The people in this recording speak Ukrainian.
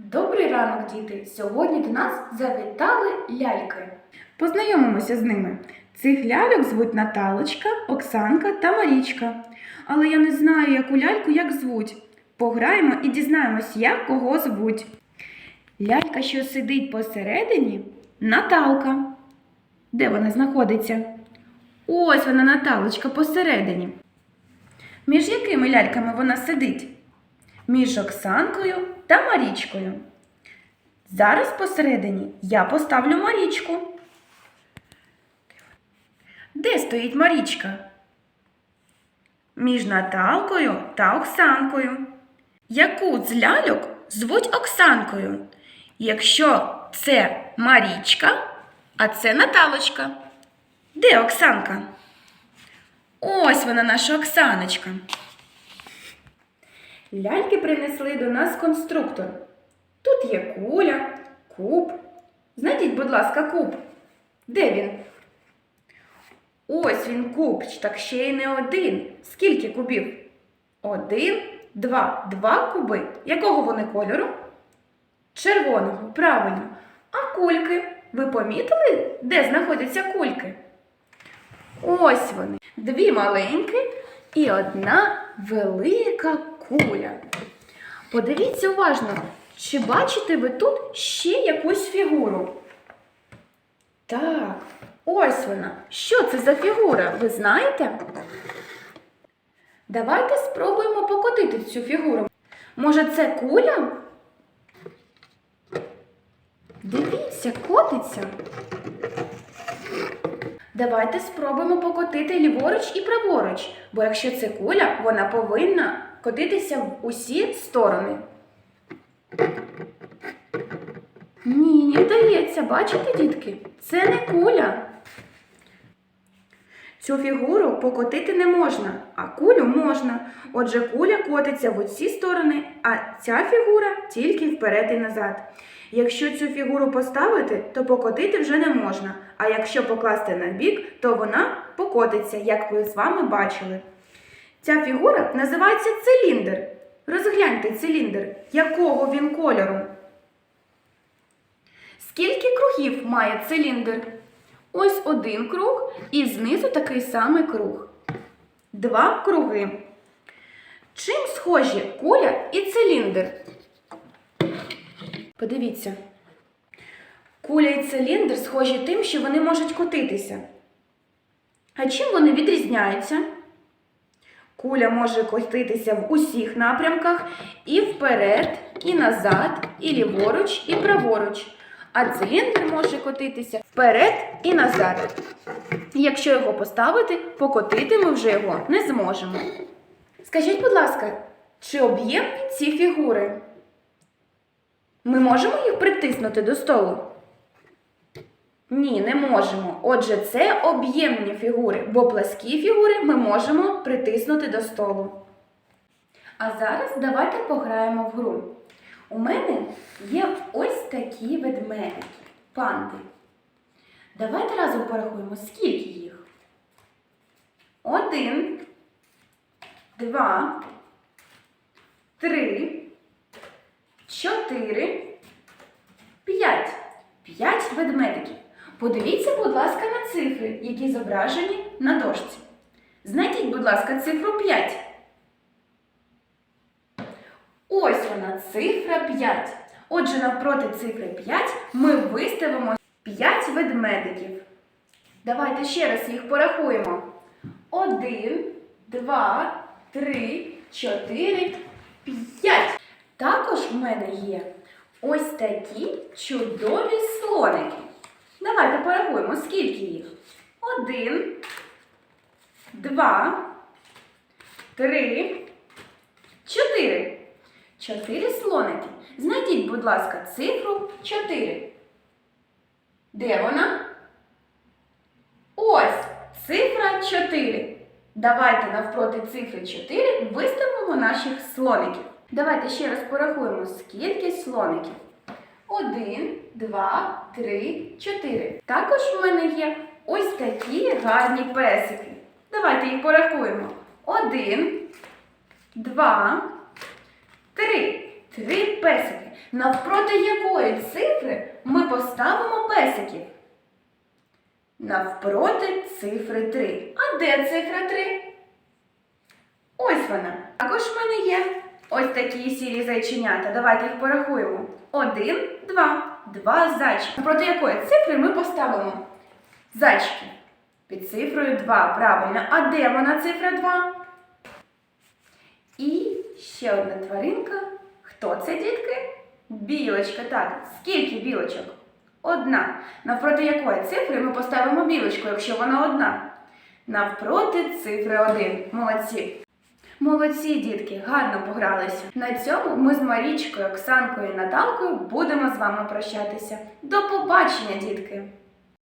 Добрий ранок, діти! Сьогодні до нас завітали ляльки. Познайомимося з ними. Цих ляльок звуть Наталочка, Оксанка та Марічка. Але я не знаю, яку ляльку як звуть. Пограємо і дізнаємось, як кого звуть. Лялька, що сидить посередині, Наталка. Де вона знаходиться? Ось вона, Наталочка, посередині. Між якими ляльками вона сидить? Між Оксанкою та Марічкою. Зараз посередині я поставлю Марічку. Де стоїть Марічка? Між Наталкою та Оксанкою. Яку з ляльок звуть Оксанкою? Якщо це Марічка, а це Наталочка. Де Оксанка? Ось вона, наша Оксаночка. Ляльки принесли до нас конструктор. Тут є куля, куб. Знайдіть, будь ласка, куб. Де він? Ось він куб, так ще й не один. Скільки кубів? Один, два. Два куби. Якого вони кольору? Червоного, правильно. А кульки? Ви помітили, де знаходяться кульки? Ось вони. Дві маленькі і одна велика куля. Подивіться уважно, чи бачите ви тут ще якусь фігуру? Так, ось вона. Що це за фігура? Ви знаєте? Давайте спробуємо покотити цю фігуру. Може, це куля? Дивіться, котиться. Давайте спробуємо покотити ліворуч і праворуч, бо якщо це куля, вона повинна котитися в усі сторони. Ні, не вдається, бачите, дітки? Це не куля. Цю фігуру покотити не можна, а кулю можна. Отже, куля котиться в усі сторони, а ця фігура тільки вперед і назад. Якщо цю фігуру поставити, то покотити вже не можна. А якщо покласти на бік, то вона покотиться, як ви з вами бачили. Ця фігура називається циліндр. Розгляньте циліндр, якого він кольору. Скільки кругів має циліндр? Ось один круг і знизу такий самий круг. Два круги. Чим схожі куля і циліндр? Подивіться. Куля і циліндр схожі тим, що вони можуть котитися. А чим вони відрізняються? Куля може котитися в усіх напрямках і вперед, і назад, і ліворуч, і праворуч. А циліндр може котитися вперед і назад. Якщо його поставити, покотити ми вже його не зможемо. Скажіть, будь ласка, чи об'ємні ці фігури? Ми можемо їх притиснути до столу? Ні, не можемо. Отже, це об'ємні фігури, бо пласкі фігури ми можемо притиснути до столу. А зараз давайте пограємо в гру. У мене є ось такі ведмедики, панди. Давайте разом порахуємо, скільки їх. Один, два, три, чотири, п'ять. П'ять ведмедиків. Подивіться, будь ласка, на цифри, які зображені на дошці. Знайдіть, будь ласка, цифру 5. Ось вона, цифра 5. Отже, навпроти цифри 5 ми виставимо 5 ведмедиків. Давайте ще раз їх порахуємо. 1, 2, 3, 4, 5. Також в мене є ось такі чудові слоники. Давайте порахуємо, скільки їх. Один, два, три, чотири. Чотири слоники. Знайдіть, будь ласка, цифру 4. Де вона? Ось цифра 4. Давайте навпроти цифри 4 виставимо наших слоників. Давайте ще раз порахуємо, скільки слоників. Один, два, три, чотири. Також в мене є ось такі гарні песики. Давайте їх порахуємо. Один, два, три. Три песики. Навпроти якої цифри ми поставимо песиків? Навпроти цифри 3. А де цифра 3? Ось вона. Також в мене є ось такі сірі зайченята. Давайте їх порахуємо. Один, два. Два зайчики. Навпроти якої цифри ми поставимо? Зайчики. Під цифрою 2. Правильно. А де вона цифра 2? І ще одна тваринка. Хто це, дітки? Білочка, так. Скільки білочок? Одна. Навпроти якої цифри ми поставимо білочку, якщо вона одна? Навпроти цифри 1. Молодці. Молодці, дітки, гарно погралися. На цьому ми з Марічкою, Оксанкою і Наталкою будемо з вами прощатися. До побачення, дітки!